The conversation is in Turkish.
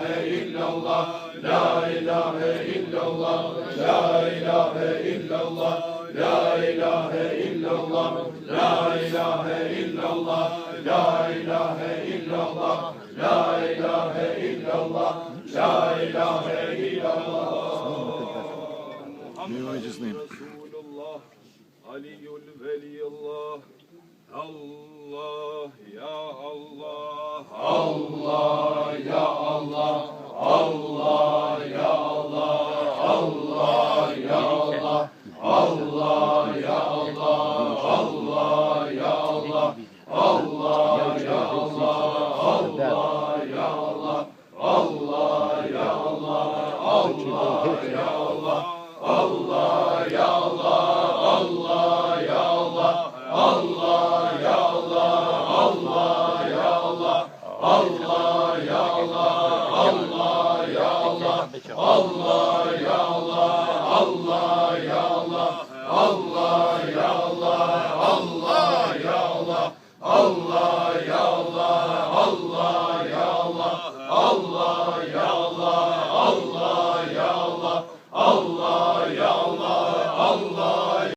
ilahe illallah La ilahe illallah La ilahe illallah La ilahe illallah La ilahe illallah La ilahe illallah La ilahe illallah La ilahe illallah. Muhammed. Resulullah Aliyul Veliyullah. Allah ya Allah. Allah Allah ya Allah Allah ya Allah Allah ya Allah Allah ya Allah Allah ya Allah Allah ya Allah Allah ya Allah Allah ya Allah Allah ya Allah Allah ya Allah Allah.